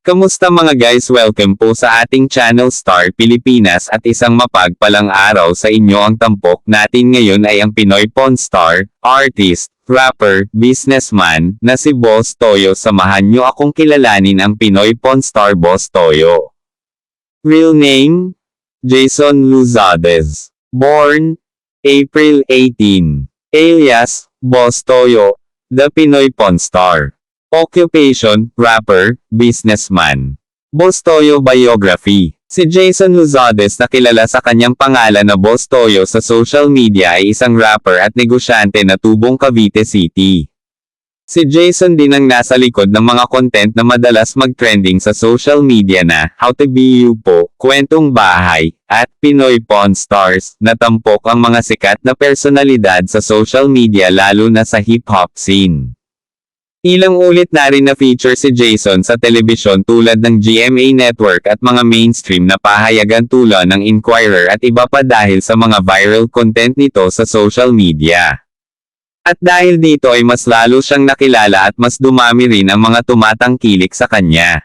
Kamusta mga guys welcome po sa ating channel Star Pilipinas at isang mapagpalang araw sa inyo ang tampok natin ngayon ay ang Pinoy Pawn Star, artist, rapper, businessman, na si Boss Toyo samahan nyo akong kilalanin ang Pinoy Pawn Star Boss Toyo. Real name? Jason Luzades. Born? April 18. Alias, Boss Toyo, The Pinoy Pawn Star. Occupation, rapper, businessman. Boss Toyo Biography Si Jason Luzades na kilala sa kanyang pangalan na Boss Toyo sa social media ay isang rapper at negosyante na tubong Cavite City. Si Jason din ang nasa likod ng mga content na madalas mag-trending sa social media na How to Be You Po, Kwentong Bahay, at Pinoy Pawn Stars, na tampok ang mga sikat na personalidad sa social media lalo na sa hip-hop scene. Ilang ulit na rin na feature si Jason sa telebisyon tulad ng GMA Network at mga mainstream na pahayagan tulad ng Inquirer at iba pa dahil sa mga viral content nito sa social media. At dahil dito ay mas lalo siyang nakilala at mas dumami rin ang mga tumatangkilik sa kanya.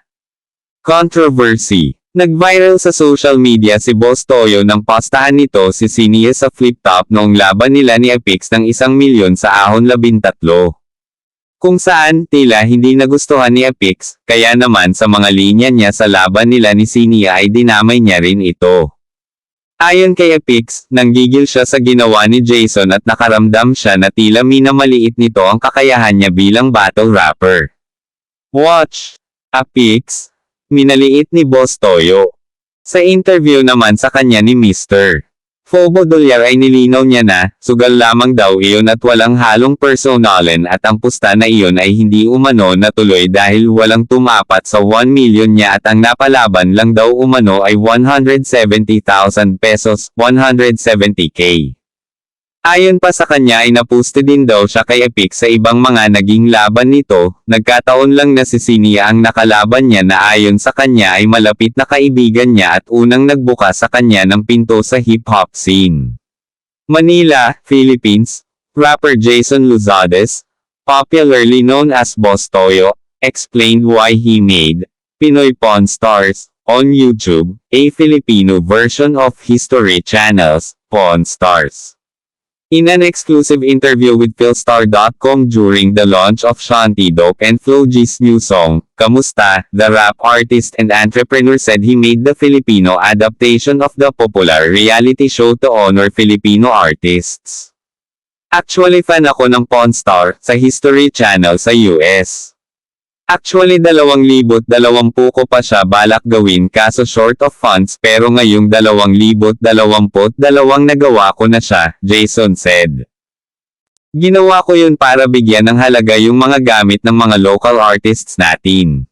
Controversy Nag-viral sa social media si Boss Toyo nang postahan nito si Sinia sa flip top noong laban nila ni Epix ng isang milyon sa ahon labintatlo. Kung saan, tila hindi nagustuhan ni Apix, kaya naman sa mga linya niya sa laban nila ni Sinia ay dinamay niya rin ito. Ayon kay Apix, nanggigil siya sa ginawa ni Jason at nakaramdam siya na tila minamaliit nito ang kakayahan niya bilang battle rapper. Watch! Apix! Minaliit ni Boss Toyo. Sa interview naman sa kanya ni Mr. Fobo Dolyar ay nilinaw niya na, sugal lamang daw iyon at walang halong personalan at ang pusta na iyon ay hindi umano natuloy dahil walang tumapat sa 1 million niya at ang napalaban lang daw umano ay 170,000 pesos, 170k. Ayon pa sa kanya ay napuste din daw siya kay Epic sa ibang mga naging laban nito, nagkataon lang na si Sinia ang nakalaban niya na ayon sa kanya ay malapit na kaibigan niya at unang nagbuka sa kanya ng pinto sa hip-hop scene. Manila, Philippines, rapper Jason Luzades, popularly known as Boss Toyo, explained why he made Pinoy Pawn Stars on YouTube, a Filipino version of History Channel's Pawn Stars. In an exclusive interview with Philstar.com during the launch of Shanti Dope and Flo new song, Kamusta, the rap artist and entrepreneur said he made the Filipino adaptation of the popular reality show to honor Filipino artists. Actually fan ako ng Pawn Star sa History Channel sa US. Actually dalawang libot dalawampu ko pa siya balak gawin kaso short of funds pero ngayong dalawang libot dalawamput dalawang nagawa ko na siya, Jason said. Ginawa ko yun para bigyan ng halaga yung mga gamit ng mga local artists natin.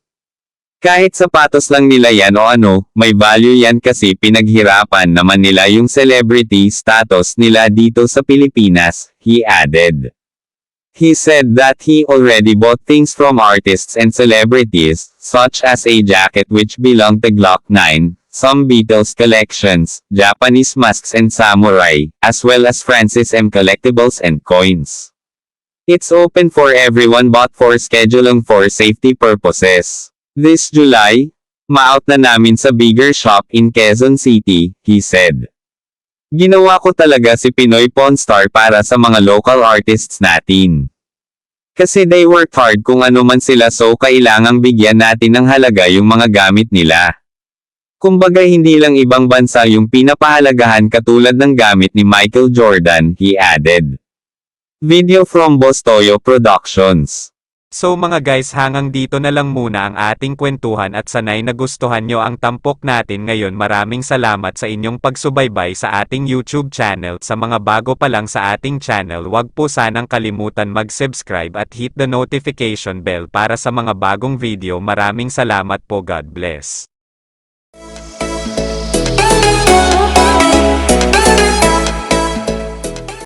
Kahit sapatos lang nila yan o ano, may value yan kasi pinaghirapan naman nila yung celebrity status nila dito sa Pilipinas, he added. He said that he already bought things from artists and celebrities, such as a jacket which belonged to Glock 9, some Beatles collections, Japanese masks and samurai, as well as Francis M collectibles and coins. It's open for everyone but for scheduling for safety purposes. This July, ma-out na namin sa bigger shop in Quezon City, he said. Ginawa ko talaga si Pinoy Pawn Star para sa mga local artists natin. Kasi they work hard kung ano man sila so kailangang bigyan natin ng halaga yung mga gamit nila. Kumbaga hindi lang ibang bansa yung pinapahalagahan katulad ng gamit ni Michael Jordan, he added. Video from Bostoyo Productions So mga guys hanggang dito na lang muna ang ating kwentuhan at sanay nagustuhan nyo ang tampok natin ngayon. Maraming salamat sa inyong pagsubaybay sa ating YouTube channel. Sa mga bago pa lang sa ating channel wag po sanang kalimutan mag-subscribe at hit the notification bell para sa mga bagong video. Maraming salamat po. God bless.